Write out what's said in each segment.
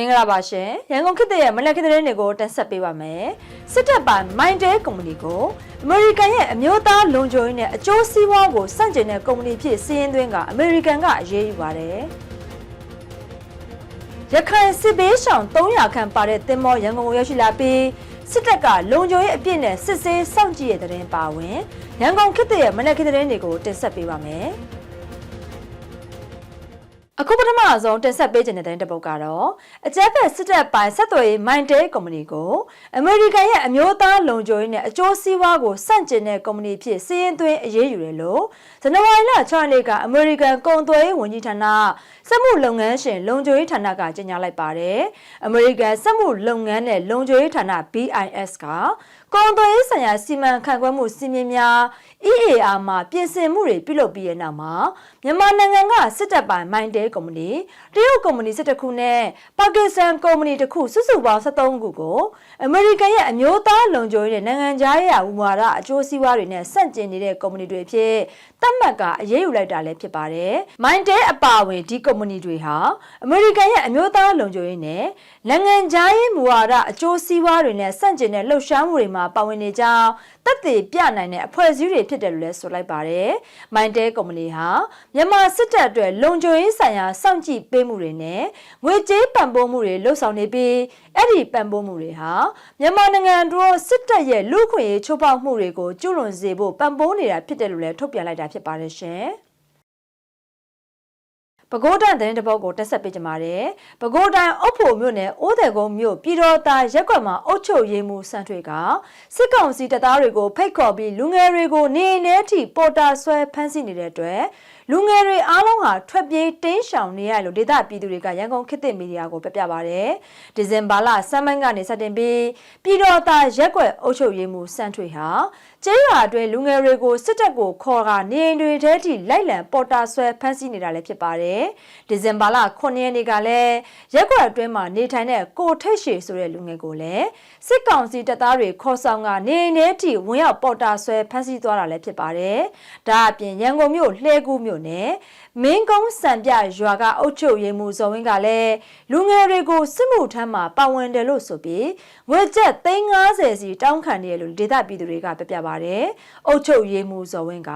မင်္ဂလာပါရှင်ရန်ကုန်ခေတ်ရဲ့မနက်ခင်းသတင်းတွေကိုတင်ဆက်ပေးပါမယ်စစ်တပ်ပိုင်မိုင်းတဲကုမ္ပဏီကိုအမေရိကန်ရဲ့အမျိုးသားလုံခြုံရေးနဲ့အကျိုးစီးပွားကိုစန့်ကျင်တဲ့ကုမ္ပဏီဖြစ်စီးရင်သွင်းကအမေရိကန်ကအရေးယူပါတယ်ရခိုင်စစ်ဘေးရှောင်300ခန့်ပါတဲ့တင်မောရန်ကုန်ကိုရောက်ရှိလာပြီးစစ်တပ်ကလုံခြုံရေးအပြည့်နဲ့စစ်ဆေးစောင့်ကြည့်ရတဲ့တဲ့ပါဝင်ရန်ကုန်ခေတ်ရဲ့မနက်ခင်းသတင်းတွေကိုတင်ဆက်ပေးပါမယ် အခုပထမဆုံးတင်ဆက်ပေးခြင်းတဲ့တဲ့ပုတ်ကတော့အကြက်ဖက်စစ်တပ်ပိုင်းဆက်သွယ်ရေးမိုင်တဲကုမ္ပဏီကိုအမေရိကန်ရဲ့အမျိုးသားလုံခြုံရေးနဲ့အကျိုးစီးပွားကိုစန့်ကျင်တဲ့ကုမ္ပဏီဖြစ်စီးရင်သွင်းအရေးယူတယ်လို့ဇန်နဝါရီလ6ရက်နေ့ကအမေရိကန်ကုန်သွယ်ရေးဝန်ကြီးဌာနစက်မှုလုပ်ငန်းရှင်လုံခြုံရေးဌာနကကြေညာလိုက်ပါတယ်။အမေရိကန်စက်မှုလုပ်ငန်းနဲ့လုံခြုံရေးဌာန BIS က ကုန်သွယ်ရေးဆိုင်ရာစီမံခန့်ခွဲမှုစီမင်းများ EAR မှာပြင်ဆင်မှုတွေပြုလုပ်ပြီးတဲ့နောက်မှာမြန်မာနိုင်ငံကစစ်တပ်ပိုင်မိုင်းတဲကုမ္ပဏီတရုတ်ကုမ္ပဏီ17ခုနဲ့ပါကစ္စတန်ကုမ္ပဏီတစ်ခုစုစုပေါင်း73ခုကိုအမေရိကန်ရဲ့အမျိုးသားလုံခြုံရေးနဲ့နိုင်ငံခြားရေးဝါဒအကျိုးစီးပွားတွေနဲ့ဆန့်ကျင်နေတဲ့ကုမ္ပဏီတွေဖြစ်သတ်မှတ်ကအရေးယူလိုက်တာလည်းဖြစ်ပါတယ်။မိုင်းတဲအပါအဝင်ဒီကုမ္ပဏီတွေဟာအမေရိကန်ရဲ့အမျိုးသားလုံခြုံရေးနဲ့နိုင်ငံခြားရေးမူဝါဒအကျိုးစီးပွားတွေနဲ့ဆန့်ကျင်တဲ့လှုပ်ရှားမှုတွေမှာပါဝင်နေကြောင်းတက်သေးပြနိုင်တဲ့အဖွဲ့အစည်းတွေဖြစ်တယ်လို့လည်းဆိုလိုက်ပါတယ်။မိုင်းတဲကုမ္ပဏီဟာမြန်မာစစ်တပ်အတွက်လုံခြုံရေးဆိုင်ရာစောင့်ကြည့်ပေးမှုတွေနဲ့ငွေကြေးပံ့ပိုးမှုတွေလှုပ်ဆောင်နေပြီးအဲ့ဒီပံ့ပိုးမှုတွေဟာမြန်မာနိုင်ငံတော်စစ်တပ်ရဲ့လူ့ခွင့်ရေးချိုးဖောက်မှုတွေကိုကျူးလွန်စေဖို့ပံ့ပိုးနေတာဖြစ်တယ်လို့လည်းထုတ်ပြန်လိုက်တာဖြစ်ပါတယ်ရှင်။ ပဲခူးတိုင်းသတင်းတစ်ပုဒ်ကိုတက်ဆက်ပေးကြပါမယ်။ပဲခူးတိုင်းအုတ်ဖို့မြို့နယ်အိုးတယ်ကုန်းမြို့ပြည်တော်သားရက်ကွက်မှာအုတ်ချုပ်ရေးမှုစံထွေကစစ်ကောင်စီတပ်သားတွေကိုဖိတ်ခေါ်ပြီးလူငယ်တွေကိုနေနေထိပေါ်တာဆွဲဖမ်းဆီးနေတဲ့အတွက် လူငယ်တွေအားလုံးဟာထွက်ပြေးတင်းရှောင်နေရလို့ဒေသပြည်သူတွေကရန်ကုန်ခေတ်သစ်မီဒီယာကိုပြပြပါဗျ။ဒီဇင်ဘာလဆမ်းပိုင်းကနေစတင်ပြီးပြည်တော်သားရက်ကွက်အုပ်ချုပ်ရေးမှုစံထွေဟာကျေးရွာအတွင်းလူငယ်တွေကိုစစ်တပ်ကိုခေါ်ကနေအိမ်တွေထဲထိလိုက်လံပေါ်တာဆွဲဖမ်းဆီးနေတာလည်းဖြစ်ပါတယ်။ဒီဇင်ဘာလ9ရက်နေ့ကလည်းရက်ကွက်အတွင်းမှာနေထိုင်တဲ့ကိုထိတ်ရှည်ဆိုတဲ့လူငယ်ကိုလည်းစစ်ကောင်စီတပ်သားတွေခေါ်ဆောင်ကနေအိမ်ထဲထိဝင်ရောက်ပေါ်တာဆွဲဖမ်းဆီးသွားတာလည်းဖြစ်ပါတယ်။ဒါအပြင်ရန်ကုန်မြို့လှဲကူးမြို့နယ်မင်းကုန်းစံပြရွာကအုပ်ချုပ်ရေးမှူးဇော်ဝင်းကလည်းလူငယ်တွေကိုစစ်မှုထမ်းမှာပါဝင်တယ်လို့ဆိုပြီးငွေကျပ်350စီတောင်းခံနေရလို့ဒေသပြည်သူတွေကပြပြပါတယ်။အုပ်ချုပ်ရေးမှူးဇော်ဝင်းက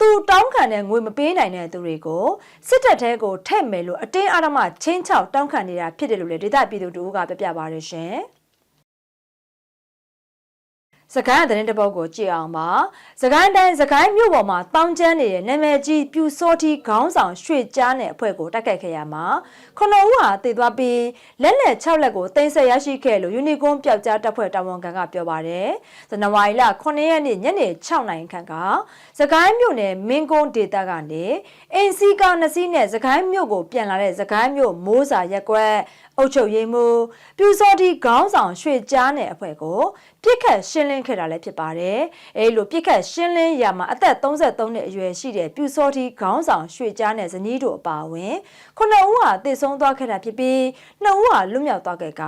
သူတောင်းခံတဲ့ငွေမပေးနိုင်တဲ့သူတွေကိုစစ်တပ်ထဲကိုထည့်မယ်လို့အတင်းအဓမ္မချင်းချောက်တောင်းခံနေတာဖြစ်တယ်လို့လည်းဒေသပြည်သူတို့ကပြပြပါတယ်ရှင်။ စကိုင်းသတင်းတစ်ပုဒ်ကိုကြည့်အောင်ပါစကိုင်းတိုင်းစကိုင်းမြို့ပေါ်မှာတောင်းကျမ်းနေတဲ့နာမည်ကြီးပြူစောတီခေါင်းဆောင်ရွှေကြားနယ်အဖွဲ့ကိုတိုက်ခိုက်ခဲ့ရမှာခုနဦးဟာတည်သွားပြီးလက်လက်6လက်ကိုတင်ဆက်ရရှိခဲ့လို့ယူနီကွန်ပျောက်ကြားတပ်ဖွဲ့တာဝန်ခံကပြောပါတယ်ဇန်နဝါရီလ9ရက်နေ့ညနေ6နာရီခန့်ကစကိုင်းမြို့နယ်မင်းကုန်းဒေသကနေအင်စီကာနှစ်စီးနဲ့စကိုင်းမြို့ကိုပြန်လာတဲ့စကိုင်းမြို့မိုးစာရက်ကွက် အုတ်ချုပ်ရေးမှုပြူစောတီခေါင်းဆောင်ရွှေကြားနယ်အဖွဲ့ကိုပြစ်ခတ်ရှင်းလင်းခဲ့တာလည်းဖြစ်ပါတယ်။အဲလိုပြစ်ခတ်ရှင်းလင်းရမှာအသက်33နှစ်အရွယ်ရှိတဲ့ပြူစောတီခေါင်းဆောင်ရွှေကြားနယ်ဇနီးတို့အပါအဝင်ခုနှစ်ဦးဟာတည်ဆုံးသွားခဲ့တာဖြစ်ပြီးနှစ်ဦးဟာလွတ်မြောက်သွားခဲ့က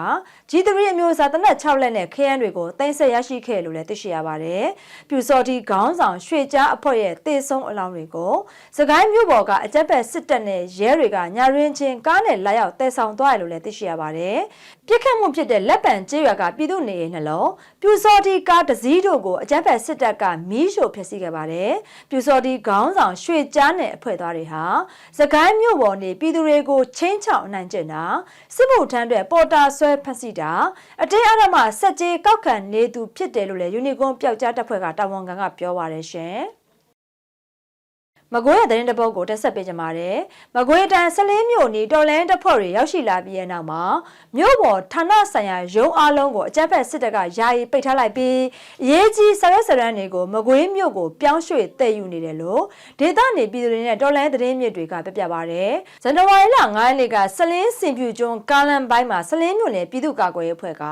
G3 အမျိုးအစားတနက်6လက်နဲ့ခရမ်းတွေကိုတင်ဆက်ရရှိခဲ့လို့လည်းသိရှိရပါတယ်။ပြူစောတီခေါင်းဆောင်ရွှေကြားအဖွဲ့ရဲ့တည်ဆုံးအလောင်းတွေကိုစကိုင်းမြို့ပေါ်ကအကြက်ဘက်စစ်တပ်နဲ့ရဲတွေကညာရင်းချင်းကားနဲ့လာရောက်တည်ဆောင်သွားတယ်လို့လည်းသိရှိရပါတယ်။ပြစ်ခတ်မှုဖြစ်တဲ့လက်ပံကျေးရွာကပြည်သူနေအိမ်နှလုံးပြူစောတီကားတစည်းတို့ကိုအကြမ်းဖက်စစ်တပ်ကမီးရှို့ဖျက်ဆီးခဲ့ပါတယ်။ပြူစောတီခေါင်းဆောင်ရွှေကြားနယ်အဖွဲ့သားတွေဟာစကိုင်းမြို့ပေါ်နေပြည်သူတွေကိုချင်းချောင်အနိုင်ကျင့်တာစစ်မှုထမ်းတွေပေါ်တာဆွဲဖက်စီတာအတင်းအဓမ္မစက်ကြေးကောက်ခံနေသူဖြစ်တယ်လို့လည်းယူနီကွန်ပျောက်ကြားတပ်ဖွဲ့ကတာဝန်ခံကပြောပါရရှင်။ မကွေးရဲ့သတင်းတပုတ်ကိုတက်ဆက်ပေးကြပါမယ်။မကွေးတိုင်းဆလင်းမြို့နီတော်လန်တပ်ဖွဲ့တွေရောက်ရှိလာပြီးတဲ့နောက်မှာမြို့ပေါ်ဌာနဆိုင်ရာရုံးအားလုံးကိုအကြမ်းဖက်စစ်တပ်ကယာယီပိတ်ထားလိုက်ပြီးအရေးကြီးဆရက်စရန်တွေကိုမကွေးမြို့ကိုပြောင်းရွှေ့တည်ယူနေတယ်လို့ဒေသနေပြည်သူတွေနဲ့တော်လန်သတင်းမြစ်တွေကပြပြပါဗျ။ဇန်နဝါရီလ9ရက်နေ့ကဆလင်းစင်ပြူကျွန်းကားလန်ပိုင်းမှာဆလင်းမြို့နယ်ပြည်သူ့ကာကွယ်ရေးအဖွဲ့က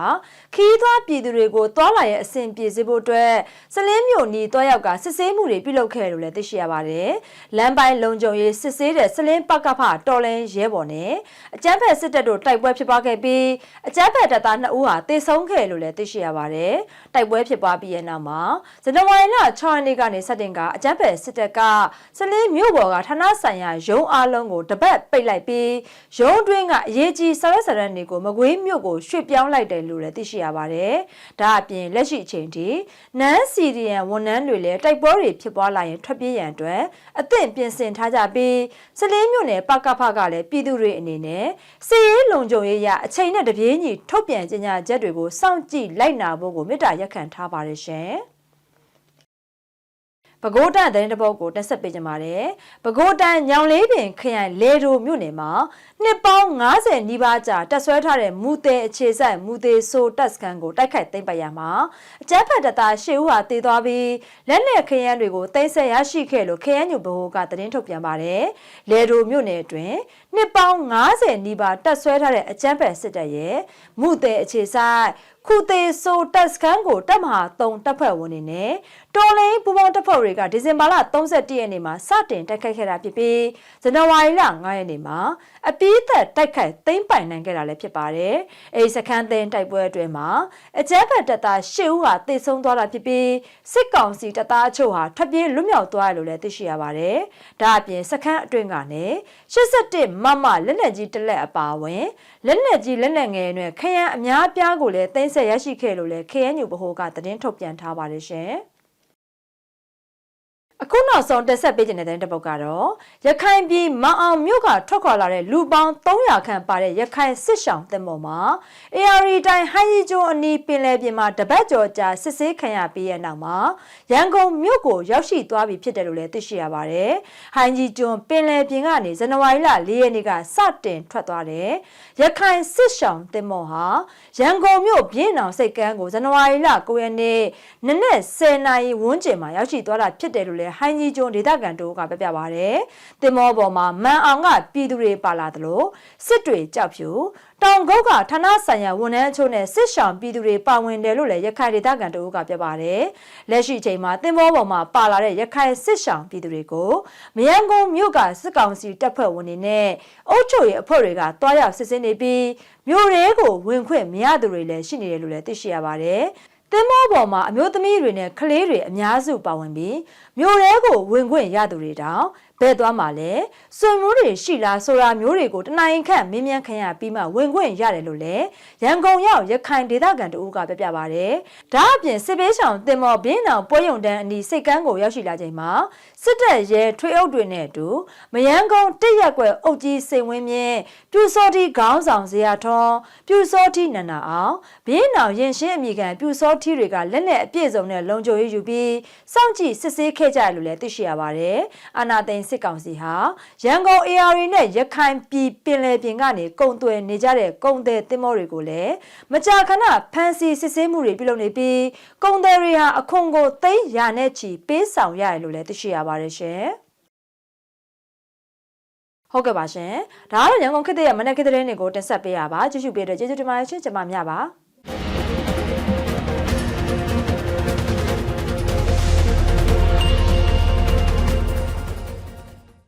ခီးသွွားပြည်သူတွေကိုတွာလာရဲ့အစဉ်ပြေစေဖို့အတွက်ဆလင်းမြို့နီတွားရောက်ကစစ်ဆေးမှုတွေပြုလုပ်ခဲ့တယ်လို့လည်းသိရှိရပါတယ်။လမ်းပိုင်းလုံခြုံရေးစစ်ဆေးတဲ့စလင်းပကဖတော်လင်းရဲဘော်နဲ့အကြမ်းဖက်စစ်တပ်တို့တိုက်ပွဲဖြစ်ပွားခဲ့ပြီးအကြမ်းဖက်တပ်သား2ဦးဟာတေဆုံးခဲ့လို့လည်းသိရှိရပါတယ်။တိုက်ပွဲဖြစ်ပွားပြီးရဲ့နောက်မှာဇန်နဝါရီလ6ရက်နေ့ကနေစတင်ကအကြမ်းဖက်စစ်တပ်ကစလင်းမြို့ပေါ်ကဌာနဆိုင်ရာရုံးအားလုံးကိုတပတ်ပိတ်လိုက်ပြီးရုံးတွင်းကအရေးကြီးစာရွက်စာတမ်းတွေကိုမကွေးမြို့ကိုရွှေ့ပြောင်းလိုက်တယ်လို့လည်းသိရှိရပါတယ်။ဒါအပြင်လက်ရှိအချိန်ထိနန်းစီရီယန်ဝန်ထမ်းတွေလည်းတိုက်ပွဲတွေဖြစ်ပွားလာရင်ထွက်ပြေးရန်အတွက်အသင့်ပြင်ဆင်ထားကြပြီးစလင်းမြို့နယ်ပကဖကလည်းပြည်သူတွေအနေနဲ့စီရေးလုံခြုံရေးရအချိန်နဲ့တပြေးညီထုတ်ပြန်ကြေညာချက်တွေကိုစောင့်ကြည့်လိုက်နာဖို့ကိုမေတ္တာရက်ခံထားပါတယ်ရှင်။ ပဲခူးတိုင်းသတင်းတစ်ပုဒ်ကိုတက်ဆက်ပေးကြပါတယ်။ပဲခူးတိုင်းညောင်လေးပင်ခရိုင်လေဒိုမြို့နယ်မှာနှစ်ပေါင်း90နီးပါးကြာတက်ဆွဲထားတဲ့မူသေးအခြေဆိုင်မူသေးဆိုတက်စကန်ကိုတိုက်ခိုက်သိမ်းပိုက်ရမှာအကြမ်းဖက်တပ်သားရှေ့ဦးဟာတည်သွားပြီးလက်နက်ခရမ်းတွေကိုသိမ်းဆည်းရရှိခဲ့လို့ခရမ်းညူဘိုကသတင်းထုတ်ပြန်ပါတယ်။လေဒိုမြို့နယ်အတွင်း နှစ်ပေါင်း90နီးပါးတက်ဆွဲထားတဲ့အကြမ်းဖက်စစ်တပ်ရဲ့မူသေးအခြေဆိုင်ခုသေးဆိုတက်စကန်ကိုတပ်မဟာ3တပ်ဖွဲ့ဝင်တွေနဲ့တော်လိုင်းပူပေါင်းတပ်ဖွဲ့တွေကဒီဇင်ဘာလ31ရက်နေ့မှာစတင်တိုက်ခိုက်ခဲ့တာဖြစ်ပြီးဇန်နဝါရီလ9ရက်နေ့မှာအပိသက်တိုက်ခိုက်သိမ်းပိုင်နိုင်ခဲ့တာလည်းဖြစ်ပါတယ်။အဲဒီစခန်းသိမ်းတိုက်ပွဲအတွင်းမှာအကြမ်းဖက်တပ်သား၈ဦးဟာသေဆုံးသွားတာဖြစ်ပြီးစစ်ကောင်စီတပ်သားအချို့ဟာထွက်ပြေးလွတ်မြောက်သွားတယ်လို့လည်းသိရှိရပါတယ်။ဒါအပြင်စခန်းအတွင်းကနေ81မမလက်နက်ကြီးတစ်လက်အပါအဝင်လက်နက်ကြီးလက်နက်ငယ်တွေခရမ်းအများပြားကိုလည်းသိမ်းဆက်ရရှိခဲ့လို့လည်း KNU ဗဟိုကသတင်းထုတ်ပြန်ထားပါတယ်ရှင်။ အခုနောက်ဆုံးတက်ဆက်ပေးခြင်းတဲ့တဲ့ပုတ်ကတော့ရခိုင်ပြည်မအောင်မြို့ကထွက်ခွာလာတဲ့လူပေါင်း300ခန့်ပါတဲ့ရခိုင်စစ်ဆောင်တင်ပေါ်မှာ AR တိုင်းဟိုင်းရီကျိုအနီးပင်လယ်ပြင်မှာတပတ်ကျော်ကြာစစ်ဆေးခံရပြီးရဲ့နောက်မှာရန်ကုန်မြို့ကိုရောက်ရှိသွားပြီဖြစ်တယ်လို့လည်းသိရှိရပါတယ်။ဟိုင်းရီကျွန်ပင်လယ်ပြင်ကနေဇန်နဝါရီလ4ရက်နေ့ကစတင်ထွက်သွားတဲ့ရခိုင်စစ်ဆောင်တင်ပေါ်ဟာရန်ကုန်မြို့ပြင်းအောင်စိတ်ကမ်းကိုဇန်နဝါရီလ9ရက်နေ့နနက်10:00နာရီဝန်းကျင်မှာရောက်ရှိသွားတာဖြစ်တယ်လို့လည်းဟိုင်းကြီးကျွန်းဒေသခံတို့ကပြပြပါဗျ။တင်မောပေါ်မှာမန်အောင်ကပြည်သူတွေပါလာသလိုစစ်တွေကြောက်ဖြူတောင်ကုတ်ကဌာနဆိုင်ရာဝန်ထမ်းအချို့နဲ့စစ်ဆောင်ပြည်သူတွေပါဝင်တယ်လို့လည်းရခိုင်ဒေသခံတို့ကပြပါတယ်။လက်ရှိချိန်မှာတင်မောပေါ်မှာပါလာတဲ့ရခိုင်စစ်ဆောင်ပြည်သူတွေကိုမယန်းကုန်းမြို့ကစစ်ကောင်စီတပ်ဖွဲ့ဝင်တွေနဲ့အုပ်ချုပ်ရေးအဖွဲ့တွေကတွားရောက်စစ်ဆေးနေပြီးမြို့ရဲကိုဝင်ခွင့်မရသူတွေလည်းရှိနေတယ်လို့လည်းသိရှိရပါတယ်။ သင်းမောပေါ်မှာအမျိုးသမီးတွေနဲ့ကလေးတွေအများစုပါဝင်ပြီးမြို့ရဲကိုဝင်ခွင့်ရသူတွေတောင်ဘဲသွားမှာလဲစွန်မျိုးတွေရှိလားဆိုတာမျိုးတွေကိုတနိုင်ခန့်မင်းမြန်းခံရပြီးမှဝင်ခွင့်ရတယ်လို့လဲရန်ကုန်ရောက်ရခိုင်ဒေသခံတို့ကပြပြပါဗျ။ဒါအပြင်စစ်ပေးဆောင်တင်မော်ဘင်းအောင်ပွဲရုံတန်းအနီးစိတ်ကန်းကိုရောက်ရှိလာချိန်မှာစစ်တပ်ရဲထွေအုပ်တွေနဲ့အတူမယန်းကုန်းတစ်ရက်ွယ်အုပ်ကြီးစိန်ဝင်းမြင့်ပြူစောတိခေါင်းဆောင်ဇေယထွန်းပြူစောတိနန္နာအောင်ဘင်းအောင်ရင်ရှင်းအမိခံပြူစောတိတွေကလက်နဲ့အပြည့်စုံနဲ့လုံခြုံရေးယူပြီးစောင့်ကြည့်စစ်ဆေးခဲ့ကြရလို့လည်းသိရှိရပါတယ်။အာနာသိန်းစစ်ကောင်စီဟာရန်ကုန် AR နဲ့ရခိုင်ပြည်ပင်လယ်ပြင်ကနေကုံသွယ်နေကြတဲ့ကုံတဲ့တင်မောတွေကိုလည်းမကြာခဏဖမ်းဆီးစစ်ဆေးမှုတွေပြုလုပ်နေပြီးကုံတဲ့တွေဟာအခွန်ကိုသိန်းရာနဲ့ချီပေးဆောင်ရတယ်လို့လည်းသိရှိရပါတယ်ရှင်။ဟုတ်ကဲ့ပါရှင်။ဒါကတော့ရန်ကုန်ခေတ်ရဲ့မနက်ခေတ်သတင်းတွေကိုတင်ဆက်ပေးရပါ။ကြည့်ရှုပေးတဲ့ကျေးဇူးတင်ပါတယ်ရှင်။ကျွန်မမြပါ။